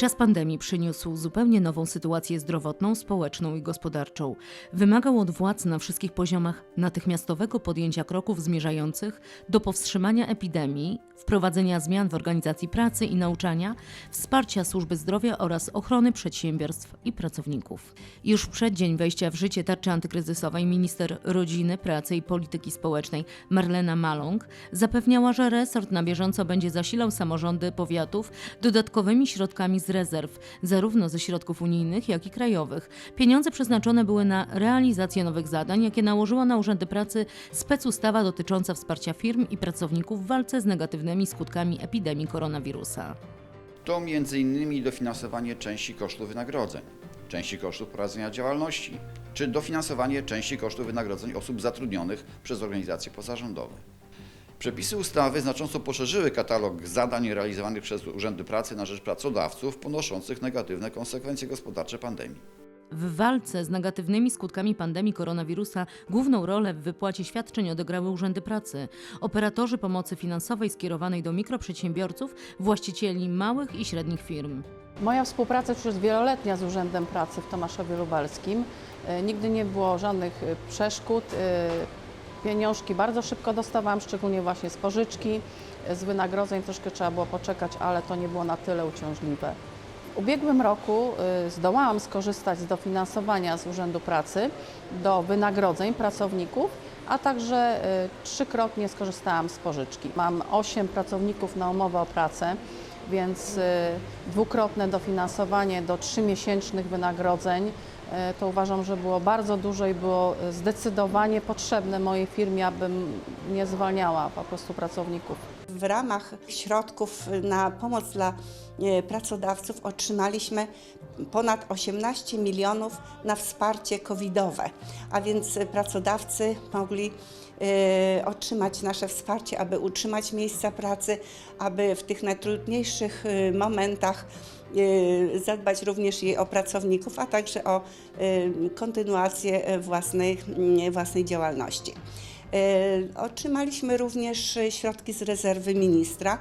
Czas pandemii przyniósł zupełnie nową sytuację zdrowotną, społeczną i gospodarczą. Wymagał od władz na wszystkich poziomach natychmiastowego podjęcia kroków zmierzających do powstrzymania epidemii, wprowadzenia zmian w organizacji pracy i nauczania, wsparcia służby zdrowia oraz ochrony przedsiębiorstw i pracowników. Już w przeddzień wejścia w życie tarczy antykryzysowej minister rodziny, pracy i polityki społecznej Marlena Maląg zapewniała, że resort na bieżąco będzie zasilał samorządy powiatów dodatkowymi środkami z rezerw, zarówno ze środków unijnych, jak i krajowych. Pieniądze przeznaczone były na realizację nowych zadań, jakie nałożyła na urzędy pracy specustawa dotycząca wsparcia firm i pracowników w walce z negatywnymi skutkami epidemii koronawirusa. To m.in. dofinansowanie części kosztów wynagrodzeń, części kosztów prowadzenia działalności, czy dofinansowanie części kosztów wynagrodzeń osób zatrudnionych przez organizacje pozarządowe. Przepisy ustawy znacząco poszerzyły katalog zadań realizowanych przez urzędy pracy na rzecz pracodawców ponoszących negatywne konsekwencje gospodarcze pandemii. W walce z negatywnymi skutkami pandemii koronawirusa główną rolę w wypłacie świadczeń odegrały urzędy pracy, operatorzy pomocy finansowej skierowanej do mikroprzedsiębiorców, właścicieli małych i średnich firm. Moja współpraca już jest wieloletnia z Urzędem Pracy w Tomaszowie Lubelskim. E, Nigdy nie było żadnych e, przeszkód. Pieniążki bardzo szybko dostawałam, szczególnie właśnie z pożyczki. Z wynagrodzeń troszkę trzeba było poczekać, ale to nie było na tyle uciążliwe. W ubiegłym roku e, zdołałam skorzystać z dofinansowania z Urzędu Pracy do wynagrodzeń pracowników, a także e, trzykrotnie skorzystałam z pożyczki. Mam 8 pracowników na umowę o pracę więc y, dwukrotne dofinansowanie do trzymiesięcznych wynagrodzeń y, to uważam, że było bardzo dużo i było zdecydowanie potrzebne mojej firmie, abym nie zwalniała po prostu pracowników. W ramach środków na pomoc dla e, pracodawców otrzymaliśmy ponad 18 milionów na wsparcie covidowe, a więc pracodawcy mogli e, otrzymać nasze wsparcie, aby utrzymać miejsca pracy, aby w tych najtrudniejszych e, momentach e, zadbać również i o pracowników, a także o e, kontynuację e, własnej, własnej działalności. Otrzymaliśmy również środki z rezerwy ministra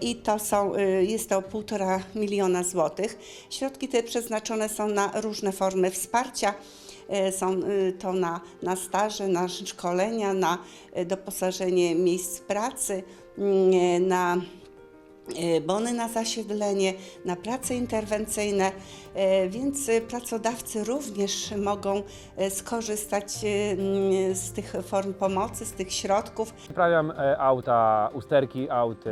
i to są, jest to półtora miliona złotych. Środki te przeznaczone są na różne formy wsparcia. Są to na, na staże, na szkolenia, na doposażenie miejsc pracy, na bony na zasiedlenie, na prace interwencyjne, e, więc e, pracodawcy również mogą e, skorzystać e, z tych form pomocy, z tych środków. Naprawiam e, auta, usterki aut, e,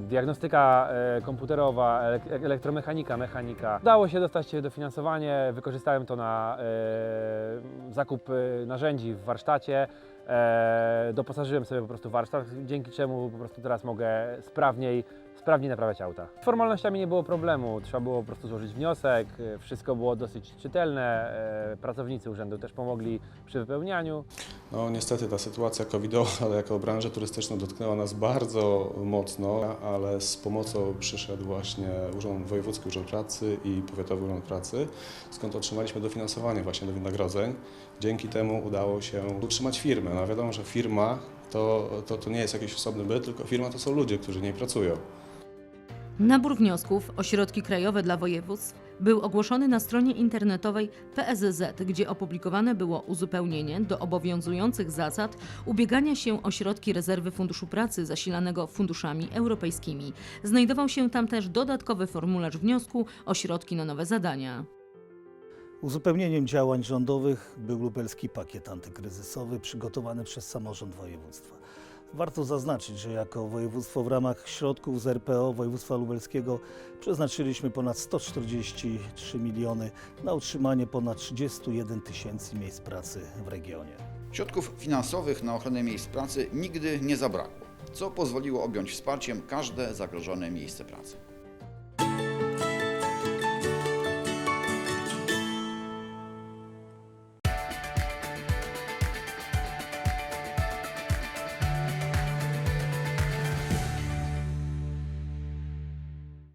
diagnostyka e, komputerowa, elek- elektromechanika, mechanika. Udało się dostać dofinansowanie, wykorzystałem to na e, zakup e, narzędzi w warsztacie. E, doposażyłem sobie po prostu warsztat, dzięki czemu po prostu teraz mogę sprawniej, sprawniej naprawiać auta. Z formalnościami nie było problemu, trzeba było po prostu złożyć wniosek, e, wszystko było dosyć czytelne, e, pracownicy urzędu też pomogli przy wypełnianiu. No niestety ta sytuacja covidowa, ale jako branżę turystyczną dotknęła nas bardzo mocno, ale z pomocą przyszedł właśnie Urząd Wojewódzki Urząd Pracy i Powiatowy Urząd Pracy, skąd otrzymaliśmy dofinansowanie właśnie do wynagrodzeń. Dzięki temu udało się utrzymać firmę. No wiadomo, że firma to, to, to nie jest jakiś osobny byt, tylko firma to są ludzie, którzy w niej pracują. Nabór wniosków o środki krajowe dla województw był ogłoszony na stronie internetowej PSZ, gdzie opublikowane było uzupełnienie do obowiązujących zasad ubiegania się o środki rezerwy Funduszu Pracy zasilanego funduszami europejskimi. Znajdował się tam też dodatkowy formularz wniosku o środki na nowe zadania. Uzupełnieniem działań rządowych był lubelski pakiet antykryzysowy przygotowany przez samorząd województwa. Warto zaznaczyć, że jako województwo w ramach środków z RPO województwa lubelskiego przeznaczyliśmy ponad 143 miliony na utrzymanie ponad 31 tysięcy miejsc pracy w regionie. Środków finansowych na ochronę miejsc pracy nigdy nie zabrakło, co pozwoliło objąć wsparciem każde zagrożone miejsce pracy.